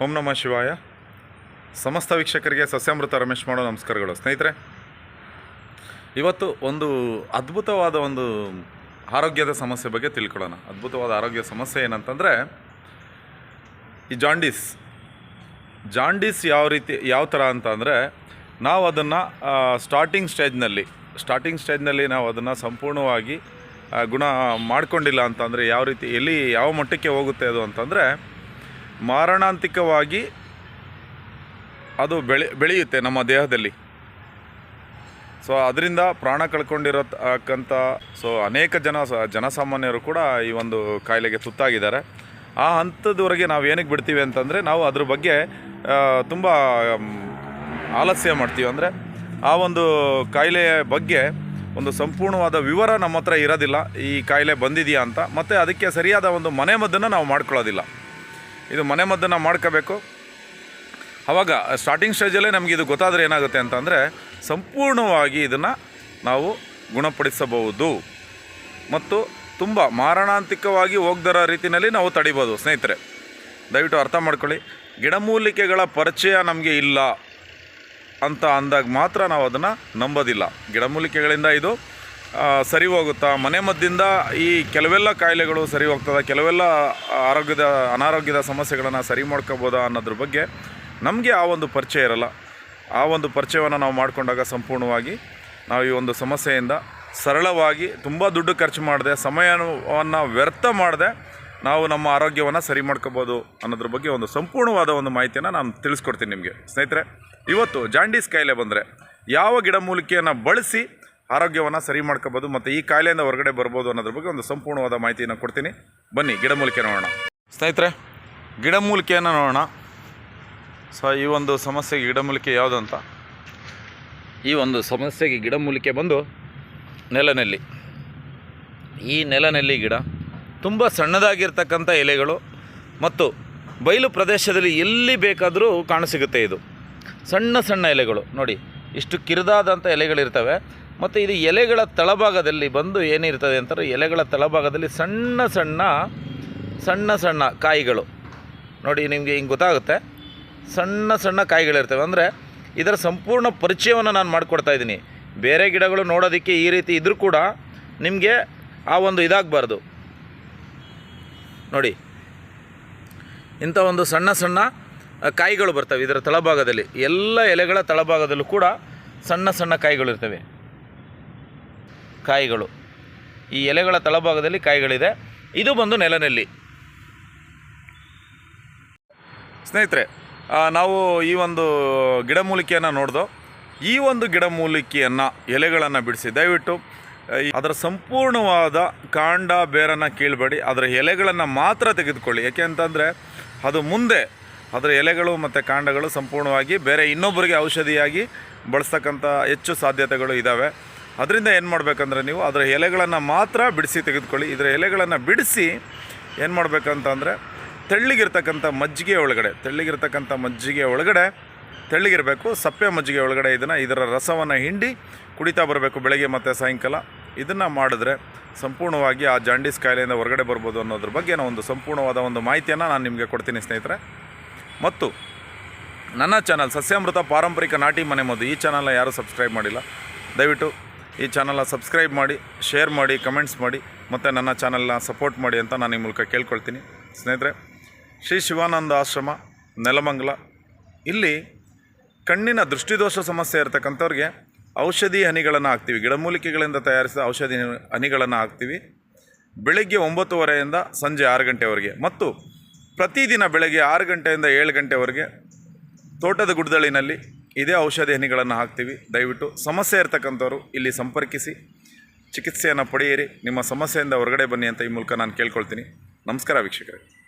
ಓಂ ನಮಃ ಶಿವಾಯ. ಸಮಸ್ತ ವೀಕ್ಷಕರಿಗೆ ಸಸ್ಯಾಮೃತ ರಮೇಶ್ ಮಾಡೋ ನಮಸ್ಕಾರಗಳು. ಸ್ನೇಹಿತರೆ, ಇವತ್ತು ಒಂದು ಅದ್ಭುತವಾದ ಒಂದು ಆರೋಗ್ಯದ ಸಮಸ್ಯೆ ಬಗ್ಗೆ ತಿಳ್ಕೊಳ್ಳೋಣ. ಅದ್ಭುತವಾದ ಆರೋಗ್ಯ ಸಮಸ್ಯೆ ಏನಂತಂದರೆ, ಈ ಜಾಂಡೀಸ್. ಜಾಂಡೀಸ್ ಯಾವ ರೀತಿ, ಯಾವ ಥರ ಅಂತ ಅಂದರೆ ನಾವು ಅದನ್ನು ಸ್ಟಾರ್ಟಿಂಗ್ ಸ್ಟೇಜ್ನಲ್ಲಿ ಸ್ಟಾರ್ಟಿಂಗ್ ಸ್ಟೇಜ್ನಲ್ಲಿ ನಾವು ಅದನ್ನು ಸಂಪೂರ್ಣವಾಗಿ ಗುಣ ಮಾಡಿಕೊಂಡಿಲ್ಲ ಅಂತಂದರೆ, ಯಾವ ರೀತಿ, ಎಲ್ಲಿ, ಯಾವ ಮಟ್ಟಕ್ಕೆ ಹೋಗುತ್ತೆ ಅದು ಅಂತಂದರೆ ಮಾರಣಾಂತಿಕವಾಗಿ ಅದು ಬೆಳೆ, ಬೆಳೆಯುತ್ತೆ ನಮ್ಮ ದೇಹದಲ್ಲಿ. ಸೊ ಅದರಿಂದ ಪ್ರಾಣ ಕಳ್ಕೊಂಡಿರತಕ್ಕಂಥ ಸೊ ಅನೇಕ ಜನ, ಜನಸಾಮಾನ್ಯರು ಕೂಡ ಈ ಒಂದು ಕಾಯಿಲೆಗೆ ತುತ್ತಾಗಿದ್ದಾರೆ. ಆ ಹಂತದವರೆಗೆ ನಾವು ಏನಕ್ಕೆ ಬಿಡ್ತೀವಿ ಅಂತಂದರೆ, ನಾವು ಅದ್ರ ಬಗ್ಗೆ ತುಂಬ ಆಲಸ್ಯ ಮಾಡ್ತೀವಿ. ಅಂದರೆ ಆ ಒಂದು ಕಾಯಿಲೆಯ ಬಗ್ಗೆ ಒಂದು ಸಂಪೂರ್ಣವಾದ ವಿವರ ನಮ್ಮ ಹತ್ರ ಇರೋದಿಲ್ಲ. ಈ ಕಾಯಿಲೆ ಬಂದಿದೆಯಾ ಅಂತ. ಮತ್ತು ಅದಕ್ಕೆ ಸರಿಯಾದ ಒಂದು ಮನೆಮದ್ದನ್ನು ನಾವು ಮಾಡ್ಕೊಳ್ಳೋದಿಲ್ಲ. ಇದು ಮನೆಮದ್ದನ್ನು ಮಾಡ್ಕೋಬೇಕು. ಆವಾಗ ಸ್ಟಾರ್ಟಿಂಗ್ ಸ್ಟೇಜಲ್ಲೇ ನಮಗೆ ಇದು ಗೊತ್ತಾದರೆ ಏನಾಗುತ್ತೆ ಅಂತಂದರೆ, ಸಂಪೂರ್ಣವಾಗಿ ಇದನ್ನು ನಾವು ಗುಣಪಡಿಸಬಹುದು. ಮತ್ತು ತುಂಬ ಮಾರಣಾಂತಿಕವಾಗಿ ಹೋಗ್ದರ ರೀತಿಯಲ್ಲಿ ನಾವು ತಡಿಬೋದು, ಸ್ನೇಹಿತರೆ. ದಯವಿಟ್ಟು ಅರ್ಥ ಮಾಡ್ಕೊಳ್ಳಿ. ಗಿಡಮೂಲಿಕೆಗಳ ಪರಿಚಯ ನಮಗೆ ಇಲ್ಲ ಅಂತ ಅಂದಾಗ ಮಾತ್ರ ನಾವು ಅದನ್ನು ನಂಬೋದಿಲ್ಲ. ಗಿಡಮೂಲಿಕೆಗಳಿಂದ ಇದು ಸರಿ ಹೋಗುತ್ತಾ? ಮನೆ ಮದ್ದಿಂದ ಈ ಕೆಲವೆಲ್ಲ ಕಾಯಿಲೆಗಳು ಸರಿ ಹೋಗ್ತದ, ಕೆಲವೆಲ್ಲ ಆರೋಗ್ಯದ, ಅನಾರೋಗ್ಯದ ಸಮಸ್ಯೆಗಳನ್ನು ಸರಿ ಮಾಡ್ಕೋಬೋದಾ ಅನ್ನೋದ್ರ ಬಗ್ಗೆ ನಮಗೆ ಆ ಒಂದು ಪರಿಚಯ ಇರಲ್ಲ. ಆ ಒಂದು ಪರಿಚಯವನ್ನು ನಾವು ಮಾಡಿಕೊಂಡಾಗ ಸಂಪೂರ್ಣವಾಗಿ ನಾವು ಈ ಒಂದು ಸಮಸ್ಯೆಯಿಂದ ಸರಳವಾಗಿ ತುಂಬ ದುಡ್ಡು ಖರ್ಚು ಮಾಡದೆ, ಸಮಯವನ್ನು ವ್ಯರ್ಥ ಮಾಡದೆ ನಾವು ನಮ್ಮ ಆರೋಗ್ಯವನ್ನು ಸರಿ ಮಾಡ್ಕೋಬೋದು ಅನ್ನೋದ್ರ ಬಗ್ಗೆ ಒಂದು ಸಂಪೂರ್ಣವಾದ ಒಂದು ಮಾಹಿತಿಯನ್ನು ನಾನು ತಿಳಿಸ್ಕೊಡ್ತೀನಿ ನಿಮಗೆ. ಸ್ನೇಹಿತರೆ, ಇವತ್ತು ಜಾಂಡೀಸ್ ಕಾಯಿಲೆ ಬಂದರೆ ಯಾವ ಗಿಡಮೂಲಿಕೆಯನ್ನು ಬಳಸಿ ಆರೋಗ್ಯವನ್ನು ಸರಿ ಮಾಡ್ಕೋಬೋದು ಮತ್ತು ಈ ಕಾಯಿಲೆಯಿಂದ ಹೊರಗಡೆ ಬರ್ಬೋದು ಅನ್ನೋದ್ರ ಬಗ್ಗೆ ಒಂದು ಸಂಪೂರ್ಣವಾದ ಮಾಹಿತಿಯನ್ನು ಕೊಡ್ತೀನಿ. ಬನ್ನಿ ಗಿಡಮೂಲಿಕೆ ನೋಡೋಣ. ಸ್ನೇಹಿತರೆ ಗಿಡಮೂಲಿಕೆಯನ್ನು ನೋಡೋಣ. ಸೊ, ಈ ಒಂದು ಸಮಸ್ಯೆಗೆ ಗಿಡಮೂಲಿಕೆ ಯಾವುದು ಅಂತ ಈ ಒಂದು ಸಮಸ್ಯೆಗೆ ಗಿಡಮೂಲಿಕೆ ಬಂದು ನೆಲನೆಲ್ಲಿ. ಈ ನೆಲನೆಲ್ಲಿ ಗಿಡ ತುಂಬ ಸಣ್ಣದಾಗಿರ್ತಕ್ಕಂಥ ಎಲೆಗಳು ಮತ್ತು ಬಯಲು ಪ್ರದೇಶದಲ್ಲಿ ಎಲ್ಲಿ ಬೇಕಾದರೂ ಕಾಣಸಿಗುತ್ತೆ ಇದು. ಸಣ್ಣ ಸಣ್ಣ ಎಲೆಗಳು. ನೋಡಿ, ಇಷ್ಟು ಕಿರಿದಾದಂಥ ಎಲೆಗಳಿರ್ತವೆ. ಮತ್ತು ಇದು ಎಲೆಗಳ ತಳಭಾಗದಲ್ಲಿ ಬಂದು ಏನಿರ್ತದೆ ಅಂತಾರೆ ಎಲೆಗಳ ತಳಭಾಗದಲ್ಲಿ ಸಣ್ಣ ಸಣ್ಣ ಸಣ್ಣ ಸಣ್ಣ ಕಾಯಿಗಳು. ನೋಡಿ ನಿಮಗೆ ಹಿಂಗೆ ಗೊತ್ತಾಗುತ್ತೆ. ಸಣ್ಣ ಸಣ್ಣ ಕಾಯಿಗಳಿರ್ತವೆ. ಅಂದರೆ ಇದರ ಸಂಪೂರ್ಣ ಪರಿಚಯವನ್ನು ನಾನು ಮಾಡಿಕೊಡ್ತಾ ಇದ್ದೀನಿ. ಬೇರೆ ಗಿಡಗಳು ನೋಡೋದಕ್ಕೆ ಈ ರೀತಿ ಇದ್ರೂ ಕೂಡ ನಿಮಗೆ ಆ ಒಂದು ಇದಾಗಬಾರ್ದು. ನೋಡಿ, ಇಂಥ ಒಂದು ಸಣ್ಣ ಸಣ್ಣ ಕಾಯಿಗಳು ಬರ್ತವೆ ಇದರ ತಳಭಾಗದಲ್ಲಿ. ಎಲ್ಲ ಎಲೆಗಳ ತಳಭಾಗದಲ್ಲೂ ಕೂಡ ಸಣ್ಣ ಸಣ್ಣ ಕಾಯಿಗಳು ಇರ್ತವೆ. ಕಾಯಿಗಳು. ಈ ಎಲೆಗಳ ತಳಭಾಗದಲ್ಲಿ ಕಾಯಿಗಳಿದೆ. ಇದು ಬಂದು ನೆಲನೆಲ್ಲಿ. ಸ್ನೇಹಿತರೆ ನಾವು ಈ ಒಂದು ಗಿಡಮೂಲಿಕೆಯನ್ನು ನೋಡ್ದೋ, ಈ ಒಂದು ಗಿಡಮೂಲಿಕೆಯನ್ನು ಎಲೆಗಳನ್ನು ಬಿಡಿಸಿ, ದಯವಿಟ್ಟು ಅದರ ಸಂಪೂರ್ಣವಾದ ಕಾಂಡ ಬೇರನ್ನು ಕೀಳ್ಬೇಡಿ, ಅದರ ಎಲೆಗಳನ್ನು ಮಾತ್ರ ತೆಗೆದುಕೊಳ್ಳಿ. ಯಾಕೆ ಅಂತಂದರೆ, ಅದು ಮುಂದೆ ಅದರ ಎಲೆಗಳು ಮತ್ತು ಕಾಂಡಗಳು ಸಂಪೂರ್ಣವಾಗಿ ಬೇರೆ ಇನ್ನೊಬ್ಬರಿಗೆ ಔಷಧಿಯಾಗಿ ಬಳಸ್ತಕ್ಕಂಥ ಹೆಚ್ಚು ಸಾಧ್ಯತೆಗಳು ಇದ್ದಾವೆ ಅದರಿಂದ ಏನು ಮಾಡಬೇಕಂದ್ರೆ ನೀವು ಅದರ ಎಲೆಗಳನ್ನು ಮಾತ್ರ ಬಿಡಿಸಿ ತೆಗೆದುಕೊಳ್ಳಿ. ಇದರ ಎಲೆಗಳನ್ನು ಬಿಡಿಸಿ ಏನು ಮಾಡಬೇಕಂತಂದರೆ ತೆಳ್ಳಗಿರ್ತಕ್ಕಂಥ ಮಜ್ಜಿಗೆ ಒಳಗಡೆ, ತೆಳ್ಳಗಿರ್ತಕ್ಕಂಥ ಮಜ್ಜಿಗೆ ಒಳಗಡೆ ತೆಳ್ಳಗಿರಬೇಕು, ಸಪ್ಪೆ ಮಜ್ಜಿಗೆ ಒಳಗಡೆ ಇದನ್ನು ಇದರ ರಸವನ್ನು ಹಿಂಡಿ ಕುಡಿತಾ ಬರಬೇಕು ಬೆಳಗ್ಗೆ ಮತ್ತು ಸಾಯಂಕಾಲ. ಇದನ್ನು ಮಾಡಿದ್ರೆ ಸಂಪೂರ್ಣವಾಗಿ ಆ ಜಾಂಡೀಸ್ ಕಾಯಿಲೆಯಿಂದ ಹೊರಗಡೆ ಬರ್ಬೋದು ಅನ್ನೋದ್ರ ಬಗ್ಗೆ ನಾನು ಒಂದು ಸಂಪೂರ್ಣವಾದ ಒಂದು ಮಾಹಿತಿಯನ್ನು ನಾನು ನಿಮಗೆ ಕೊಡ್ತೀನಿ ಸ್ನೇಹಿತರೆ. ಮತ್ತು ನನ್ನ ಚಾನಲ್ ಸಸ್ಯಾಮೃತ ಪಾರಂಪರಿಕ ನಾಟಿ ಮನೆ ಮದ್ದು ಈ ಚಾನಲ್ನ ಯಾರೂ ಸಬ್ಸ್ಕ್ರೈಬ್ ಮಾಡಿಲ್ಲ, ದಯವಿಟ್ಟು ಈ ಚಾನಲ್ನ ಸಬ್ಸ್ಕ್ರೈಬ್ ಮಾಡಿ ಶೇರ್ ಮಾಡಿ ಕಮೆಂಟ್ಸ್ ಮಾಡಿ, ಮತ್ತು ನನ್ನ ಚಾನಲ್ನ ಸಪೋರ್ಟ್ ಮಾಡಿ ಅಂತ ನಾನು ಈ ಮೂಲಕ ಕೇಳ್ಕೊಳ್ತೀನಿ. ಸ್ನೇಹಿತರೆ, ಶ್ರೀ ಶಿವಾನಂದ ಆಶ್ರಮ, ನೆಲಮಂಗಲ. ಇಲ್ಲಿ ಕಣ್ಣಿನ ದೃಷ್ಟಿದೋಷ ಸಮಸ್ಯೆ ಇರತಕ್ಕಂಥವ್ರಿಗೆ ಔಷಧಿ ಹನಿಗಳನ್ನು ಹಾಕ್ತೀವಿ. ಗಿಡಮೂಲಿಕೆಗಳಿಂದ ತಯಾರಿಸಿದ ಔಷಧಿ ಹನಿಗಳನ್ನು ಹಾಕ್ತೀವಿ. ಬೆಳಗ್ಗೆ ಒಂಬತ್ತುವರೆಯಿಂದ ಸಂಜೆ ಆರು ಗಂಟೆವರೆಗೆ ಮತ್ತು ಪ್ರತಿದಿನ ಬೆಳಗ್ಗೆ ಆರು ಗಂಟೆಯಿಂದ ಏಳು ಗಂಟೆವರೆಗೆ ತೋಟದ ಗುಡ್ದಳಿನಲ್ಲಿ ಇದೇ ಔಷಧಿ ಹನಿಗಳನ್ನು ಹಾಕ್ತೀವಿ. ದಯವಿಟ್ಟು ಸಮಸ್ಯೆ ಇರ್ತಕ್ಕಂಥವ್ರು ಇಲ್ಲಿ ಸಂಪರ್ಕಿಸಿ. ಚಿಕಿತ್ಸೆಯನ್ನು ಪಡೆಯಿರಿ. ನಿಮ್ಮ ಸಮಸ್ಯೆಯಿಂದ ಹೊರಗಡೆ ಬನ್ನಿ ಅಂತ ಈ ಮೂಲಕ ನಾನು ಕೇಳ್ಕೊಳ್ತೀನಿ. ನಮಸ್ಕಾರ ವೀಕ್ಷಕರೇ.